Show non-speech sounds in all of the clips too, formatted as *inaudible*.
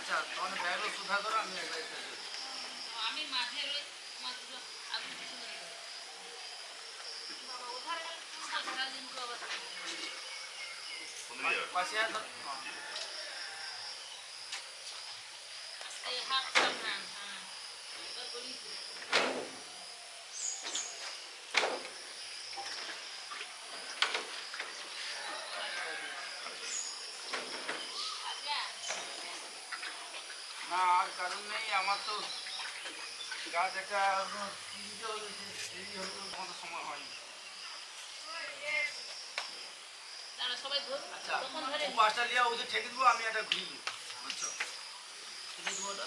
আচ্ছা তখন ব্যাগও সুধা করো আমি একলাই থাকি আমি মাঝে রই মাত্র দুটো কিছু রই। বাবা ওধারে কোন কথা কিন্তু আবার পাশে ধর- হ্যাঁ। হাত সামলান হ্যাঁ। এবার বলি না আর কারণ নেই আমার তো গাছ একটা দেরি হলো কোনো সময় হয়নি। ধরুন। আচ্ছা পাঁচটা লিয়া ওদের ঠেকে দেবো আমি একটা ঘুরি বুঝছ? ঠেকে দেবো ওটা।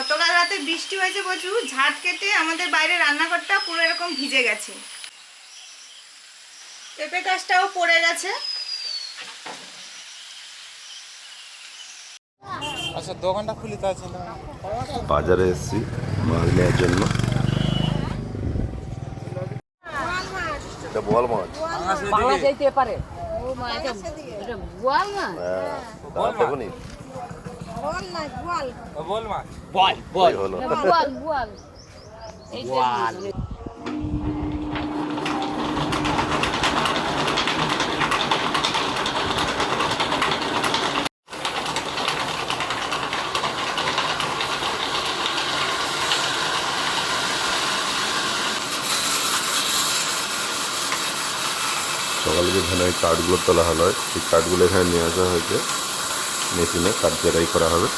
গতকাল রাতে বৃষ্টি হয়েছে প্রচুর ঝাঁট কেটে আমাদের বাইরে রান্নাঘরটা পুরো এরকম ভিজে গেছে। পেঁপে গাছটাও পড়ে গেছে। আচ্ছা দোকানটা খুলি তা ছিল বাজারে এসেছি মাছ নেওয়ার জন্য। এটা বোয়াল মাছ। বাংলা যাইতে পারে। ও মা এটা এটা গোয়াল না হ্যাঁ দাম নি বল। মা। সকালে যেখানে কাঠগুলো তোলা হলো সেই কাঠগুলো এখানে নিয়ে আসা হয়েছে। মেশিনে কাঠ জেরাই করা হবে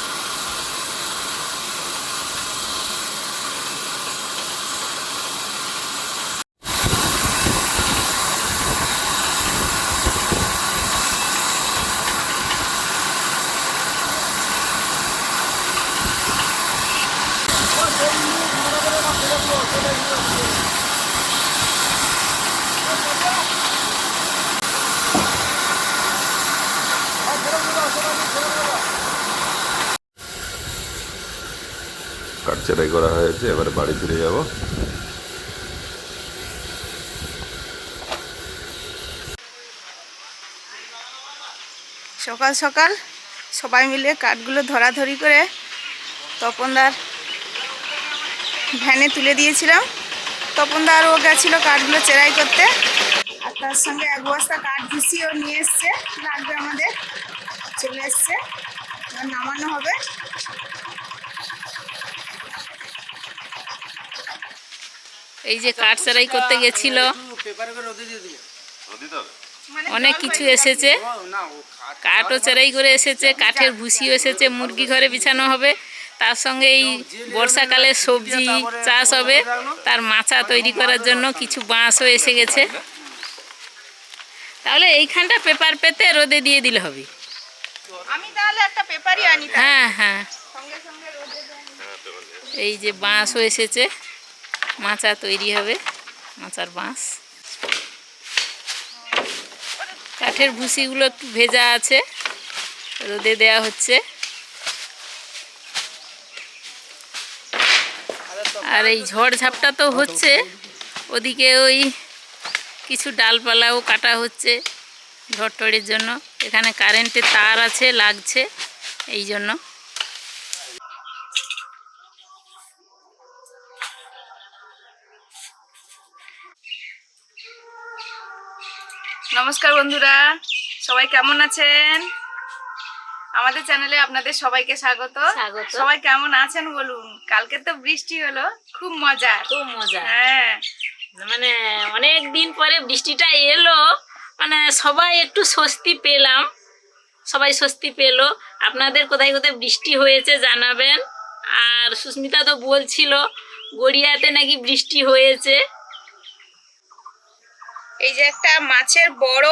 কাঠ জেরাই হয়েছে এবারে বাড়ি ফিরে যাব। সকাল সকাল সবাই মিলে কাঠগুলো ধরাধরি করে তপনদার ভ্যানে তুলে দিয়েছিলাম। তপনদা আর ও গেছিল কাঠগুলো চেরাই করতে। আর তার সঙ্গে এক বস্তা কাঠ ঘুষিয়েও নিয়ে এসছে, লাগবে আমাদের। চলে এসছে নামানো হবে। এই যে কাঠ সেরাই করতে গেছিল। অনেক কিছু এসেছে। কাঠও চেরাই করে এসেছে কাঠের ভুসিও এসেছে মুরগি ঘরে বিছানো হবে। তার সঙ্গে এই বর্ষাকালে সবজি চাষ হবে। তার মাচা তৈরি করার জন্য কিছু বাঁশও এসে গেছে। তাহলে এইখানটা পেপার পেতে রোদে দিয়ে দিলে হবে। আমি তাহলে একটা পেপারই আনি হ্যাঁ হ্যাঁ। এই যে বাঁশও এসেছে। মাচা তৈরি হবে মাচার বাঁশ কাঠের ভুসিগুলো একটু ভেজা আছে, রোদে দেয়া হচ্ছে। আর এই ঝড় ঝাপটা তো হচ্ছে, ওদিকে ওই কিছু ডালপালাও কাটা হচ্ছে ঝড় টড়ের জন্য। এখানে কারেন্টের তার আছে, লাগছে, এই জন্য। নমস্কার বন্ধুরা সবাই কেমন আছেন? আমাদের চ্যানেলে আপনাদের সবাইকে স্বাগত। স্বাগত। সবাই কেমন আছেন বলুন? কালকে তো বৃষ্টি হলো খুব মজা খুব মজা হ্যাঁ। মানে অনেক দিন পরে বৃষ্টিটা এলো মানে সবাই একটু স্বস্তি পেলাম। সবাই স্বস্তি পেল। আপনাদের কোথায় কোথায় বৃষ্টি হয়েছে জানাবেন। আর সুস্মিতা তো বলছিল গড়িয়াতে নাকি বৃষ্টি হয়েছে। এই যে একটা মাছের বড়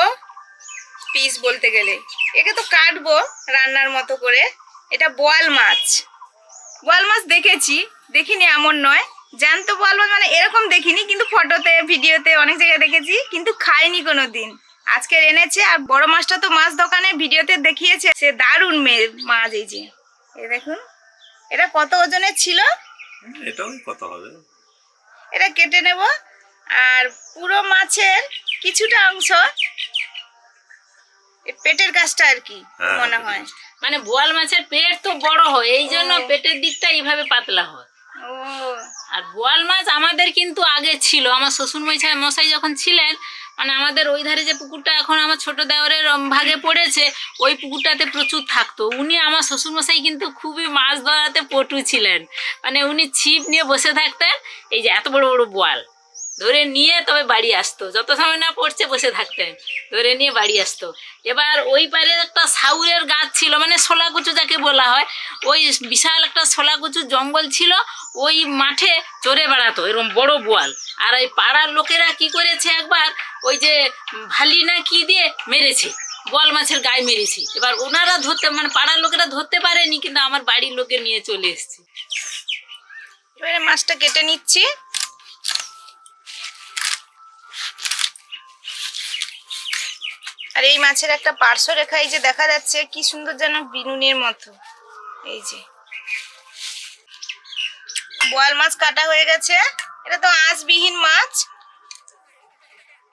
পিস বলতে গেলে। একে তো কাটবো রান্নার মতো করে। এটা বোয়াল মাছ। বোয়াল মাছ দেখেছি দেখিনি এমন নয়। জ্যান্ত বোয়াল মাছ মানে এরকম দেখিনি কিন্তু ফটোতে ভিডিওতে অনেক জায়গায় দেখেছি কিন্তু খাইনি কোনো দিন আজকে এনেছে আর বড় মাছটা তো মাছ দোকানে ভিডিওতে দেখিয়েছে। সে দারুণ মেয়ে মাছ এই যে। এ দেখুন এটা কত ওজনের ছিল? এটাও কত হবে? এটা কেটে নেব। আর পুরো মাছের কিছুটা অংশ এই পেটের কাজটা আর কি হ্যাঁ, মনে হয়। মানে বোয়াল মাছের পেট তো বড় হয় এই জন্য পেটের দিকটা এইভাবে পাতলা হয়। আর বোয়াল মাছ আমাদের কিন্তু আগে ছিল আমার শ্বশুর মশাই মশাই যখন ছিলেন মানে আমাদের ওই ধারে যে পুকুরটা এখন আমার ছোট দেওয়ারের ভাগে পড়েছে ওই পুকুরটাতে প্রচুর থাকতো। উনি আমার শ্বশুর মশাই কিন্তু খুবই মাছ ধরাতে পটু ছিলেন। মানে উনি ছিপ নিয়ে বসে থাকতেন এই যে এত বড় বড় বোয়াল। ধরে নিয়ে তবে বাড়ি আসতো। যত সময় না পড়ছে বসে থাকতেন। ধরে নিয়ে বাড়ি আসতো। এবার ওই পারে একটা সাউরের গাছ ছিল মানে শোলা কচু যাকে বলা হয়। ওই বিশাল একটা শোলা কচুর জঙ্গল ছিল, ওই মাঠে চড়ে বেড়াতো, এরকম বড় বোয়াল। আর ওই পাড়ার লোকেরা কি করেছে একবার, ওই যে ভালি না কি দিয়ে মেরেছে, বোয়াল মাছের গায়ে মেরেছে। এবার ওনারা ধরতে মানে পাড়ার লোকেরা ধরতে পারেনি, কিন্তু আমার বাড়ির লোকে নিয়ে চলে এসছে। এবারে মাছটা কেটে নিচ্ছি। আর এই মাছের একটা পার্শ্ব রেখা এই যে দেখা যাচ্ছে কি সুন্দর যেন বিনুনির মতো। এই যে। বোয়াল মাছ কাটা হয়ে গেছে। এটা তো আঁশবিহীন মাছ।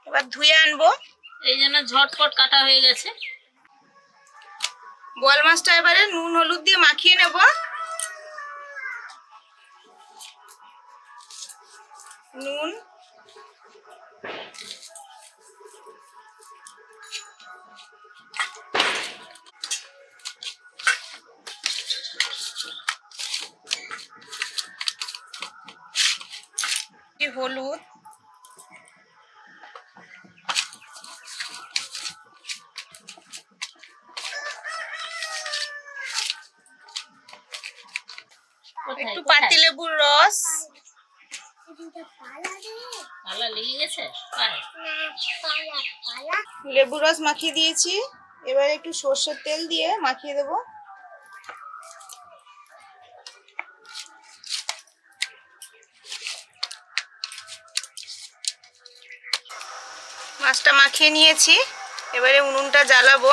এবার ধুয়ে আনব। এই জন্য ঝটপট কাটা হয়ে গেছে। বোয়াল মাছটা এবারে নুন হলুদ দিয়ে মাখিয়ে নেব। নুন। একটু হলুদ। একটু কোথায়? পাতিলেবুর রস? লেবুর রস মাখিয়ে দিয়েছি। এবার একটু সর্ষের তেল দিয়ে মাখিয়ে দেবো। মাছটা মাখিয়ে নিয়েছি। এবারে উনুনটা জ্বালাবো।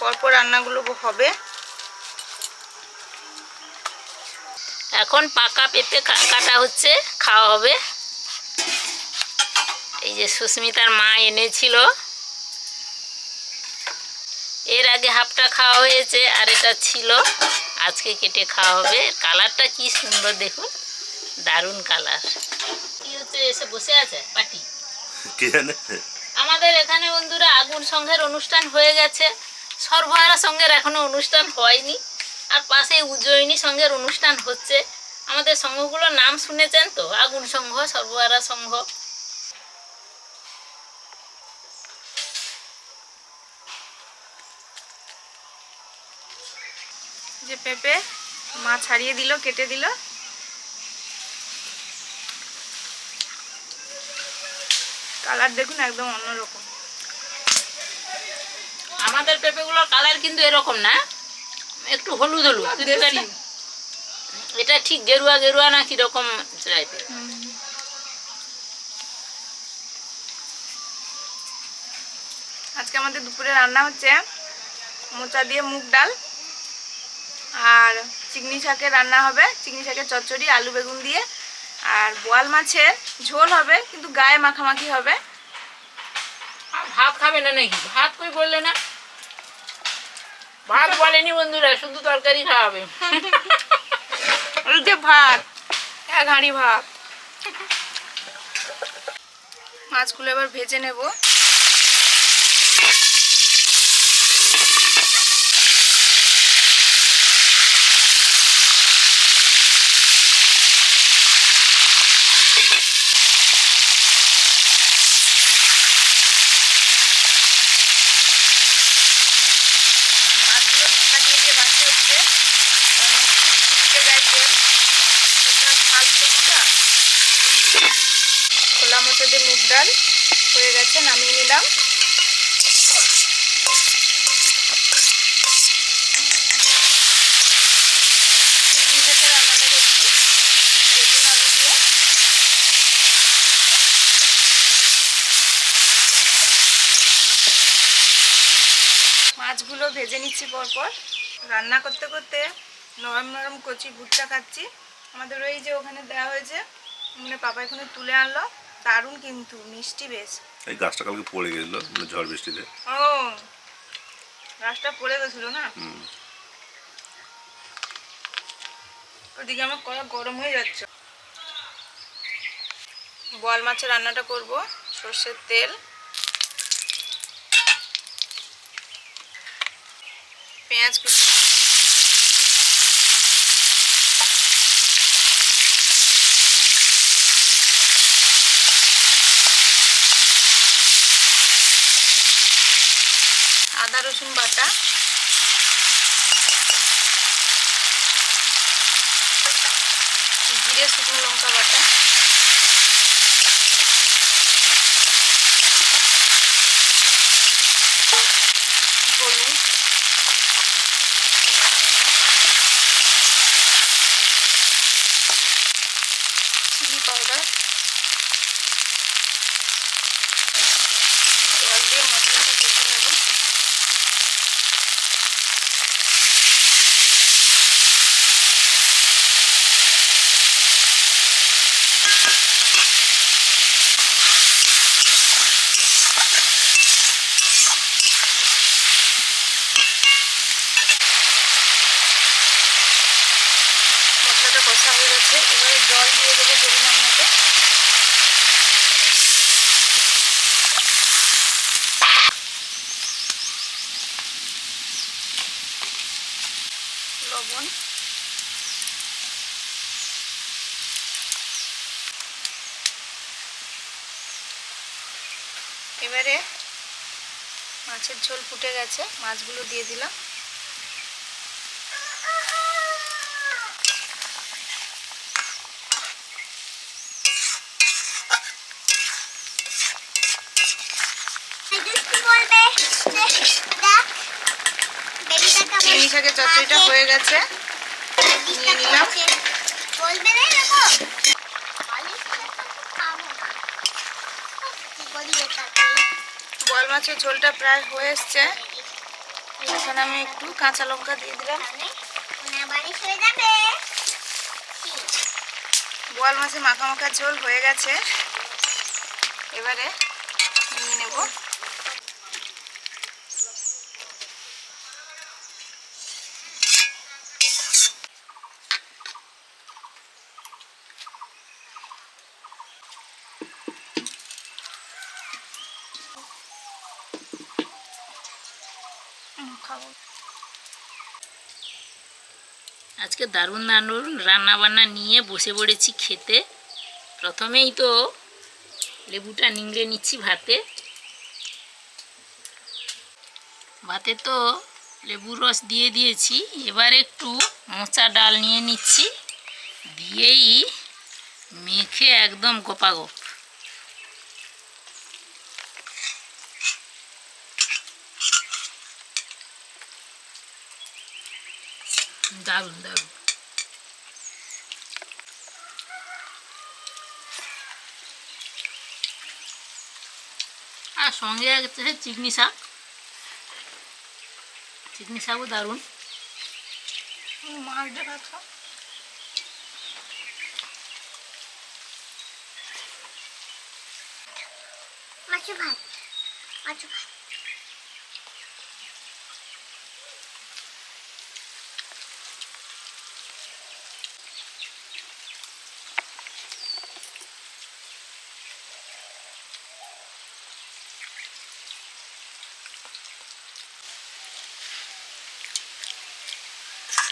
পরপর রান্নাগুলো হবে। এখন পাকা পেঁপে কাটা হচ্ছে, খাওয়া হবে। এই যে সুস্মিতার মা এনেছিল। এর আগে হাফটা খাওয়া হয়েছে, আর এটা ছিল। আজকে কেটে খাওয়া হবে। কালারটা কি সুন্দর দেখুন। দারুণ কালার। কি হচ্ছে? এসে বসে আছে? পাটি কে জানে? আমাদের এখানে বন্ধুরা আগুন সংঘের অনুষ্ঠান হয়ে গেছে। সর্বহারা সংঘের এখনও অনুষ্ঠান হয়নি। আর পাশে উজ্জয়িনী সংঘের অনুষ্ঠান হচ্ছে। আমাদের সংঘগুলোর নাম শুনেছেন তো? আগুন সংঘ সর্বহারা সংঘ। যে পেঁপে মা ছাড়িয়ে দিল কেটে দিল কালার দেখুন একদম অন্যরকম। আমাদের পেঁপেগুলোর কালার কিন্তু এরকম না। একটু হলুদ হলুদ এটা ঠিক গেরুয়া গেরুয়া না কীরকম টাইপের আজকে আমাদের দুপুরে রান্না হচ্ছে মোচা দিয়ে মুগ ডাল আর চিংড়ি শাকের রান্না হবে। চিংড়ি শাকের চচ্চড়ি আলু বেগুন দিয়ে আর বোয়াল মাছের ঝোল হবে কিন্তু গায়ে মাখামাখি হবে। আর ভাত খাবে না নাকি? ভাত কই বললে না? ভাত বলেনি বন্ধুরা শুধু তরকারি খাওয়াবে। এই যে ভাত এক হাঁড়ি ভাত। মাছগুলো এবার ভেজে নেব মাছগুলো ঢাকা দিয়ে দিয়ে বাকি হচ্ছে কারণ খুব ফুটতে যায় তেল মোটা খোলা মতো দিয়ে মুগ ডাল হয়ে গেছে, নামিয়ে নিলাম। মাছগুলো ভেজে নিচ্ছি পরপর। রান্না করতে করতে নরম নরম কচি ভুট্টা খাচ্ছি। আমাদের ওই যে ওখানে দেওয়া হয়েছে মানে পাপা এখানে তুলে আনলো। দারুণ কিন্তু মিষ্টি বেশ। এই গাছটা কালকে পড়ে গেছিল মানে ঝড় বৃষ্টিতে। ও গাছটা পড়ে গেছিল না। ওদিকে আমার কড়া গরম হয়ে যাচ্ছে। বল মাছের রান্নাটা করব সর্ষের তেল। পেঁয়াজ কুচি। আদা রসুন বাটা। জিরে শুকনো লঙ্কা বাটা হলুদ চিলি পাউডার জল দিয়ে মশলাটা কষে নেব মশলাটা কষা হয়ে গেছে। এবারে জল দিয়ে দেবো পরিমাণ মতো লবণ এবারে মাছের ঝোল ফুটে গেছে মাছগুলো দিয়ে দিলাম। শাকের চচ্চড়িটা হয়ে গেছে। নিয়ে নিলাম। বল মাছের ঝোলটা প্রায় হয়ে এসছে। এখানে আমি একটু কাঁচা লঙ্কা দিয়ে দিলাম। বোয়াল মাছের মাখা মাখা ঝোল হয়ে গেছে। এবারে নিয়ে নেব হুম, খাব আজকে দারুণ দারুণ রান্না বান্না নিয়ে বসে পড়েছি খেতে। প্রথমেই তো লেবুটা নিংড়ে নিচ্ছি ভাতে। ভাতে তো লেবুর রস দিয়ে দিয়েছি। এবার একটু মোচা ডাল নিয়ে নিচ্ছি। দিয়েই মেখে একদম গোপাগোপ দারুণ দারুণ আর সঙ্গে আছে চিকনি শাক। চিকনি শাকও দারুণ। মাছ দেখা খাও মাছু ভাত মাছু ভাত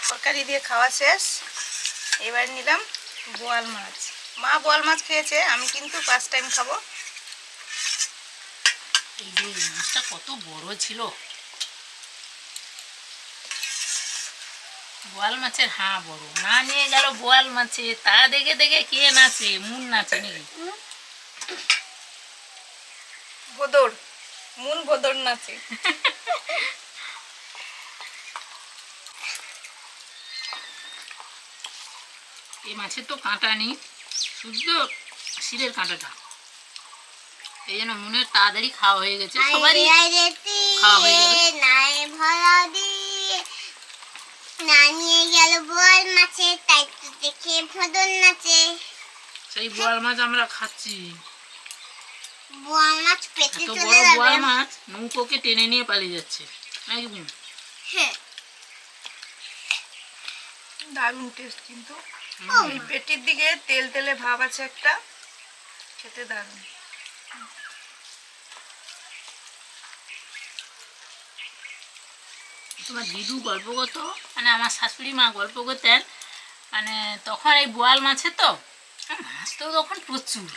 তরকারি দিয়ে খাওয়া শেষ। এবার নিলাম বোয়াল মাছ। মা বোয়াল মাছ খেয়েছে আমি কিন্তু ফার্স্ট টাইম খাব। এই মাছটা কত বড় ছিল। বোয়াল মাছের হাঁ বড়। না নিয়ে গেল বোয়াল মাছে। তা দেখে দেখে কে নাচে মুন নাচে নাকি? ভোদর মুন ভোদর নাচে। *laughs* এই মাছের তো কাঁটা নেই শুদ্ধ শিরের কাঁটাটা। এই জন্য মনের তাড়াতাড়ি খাওয়া হয়ে গেছে সবারই খাওয়া হয়ে যাবে। নাই ভরা দিয়ে না নিয়ে গেল বল মাছে তাই তো দেখে ভদল নাচে। সেই বোয়াল মাছ আমরা খাচ্ছি। বোয়াল মাছ পেটে চলে বড় বোয়াল মাছ নৌকোকে টেনে নিয়ে পালিয়ে যাচ্ছে নাকি হ্যাঁ। দারুণ টেস্ট কিন্তু। পেটির দিকে তেল তেলে ভাব আছে একটা। খেতে দারুণ। তোমার দিদু গল্প করতো? মানে আমার শাশুড়ি মা গল্প করতেন। মানে তখন এই বোয়াল মাছের তো মাছ তো তখন প্রচুর।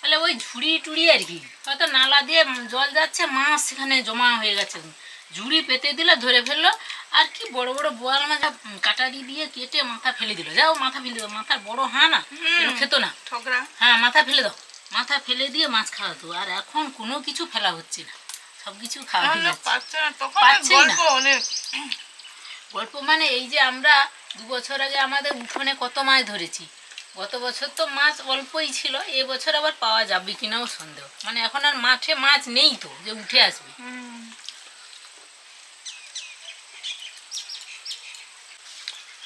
তাহলে ওই ঝুড়ি টুড়ি আর কি। হয়তো নালা দিয়ে জল যাচ্ছে মাছ সেখানে জমা হয়ে গেছে। ঝুড়ি পেতে দিলে ধরে ফেলল আর কি বড় বড় বোয়াল মাছ কাটারি দিয়ে কেটে মাথা ফেলে দিল। যাও মাথা ফেলে দাও। মাথার বড় হ্যাঁ না খেত না। ঠকরা। হ্যাঁ মাথা ফেলে দাও। মাথা ফেলে দিয়ে মাছ খাওয়াতো আর এখন কোনো কিছু ফেলা হচ্ছে না। সব কিছু খাওয়া পাচ্ছে না তখন পাচ্ছেই না। গল্প মানে এই যে আমরা দু বছর আগে আমাদের উঠোনে কত মাছ ধরেছি। গত বছর তো মাছ অল্পই ছিল। এ বছর আবার পাওয়া যাবে কিনাও সন্দেহ। মানে এখন আর মাঠে মাছ নেই তো যে উঠে আসবে।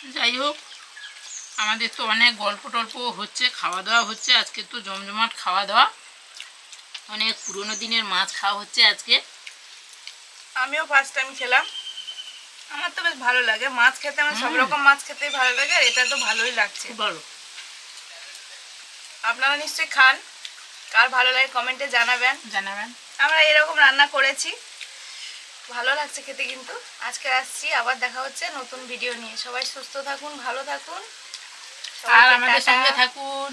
যাই হোক আমাদের তো অনেক গল্প টল্প হচ্ছে খাওয়া দাওয়া হচ্ছে আজকে তো জমজমাট খাওয়া দাওয়া। অনেক পুরোনো দিনের মাছ খাওয়া হচ্ছে আজকে। আমিও ফার্স্ট টাইম খেলাম। আমার তো বেশ ভালো লাগে মাছ খেতে আমার সব রকম মাছ খেতেই ভালো লাগে আর এটা তো ভালোই লাগছে। ভালো। আপনারা নিশ্চয়ই খান কার ভালো লাগে কমেন্টে জানাবেন। জানাবেন। আমরা এরকম রান্না করেছি। ভালো লাগছে খেতে কিন্তু। আজকে আসছি আবার দেখা হচ্ছে নতুন ভিডিও নিয়ে। সবাই সুস্থ থাকুন ভালো থাকুন। আর আমাদের সঙ্গে থাকুন।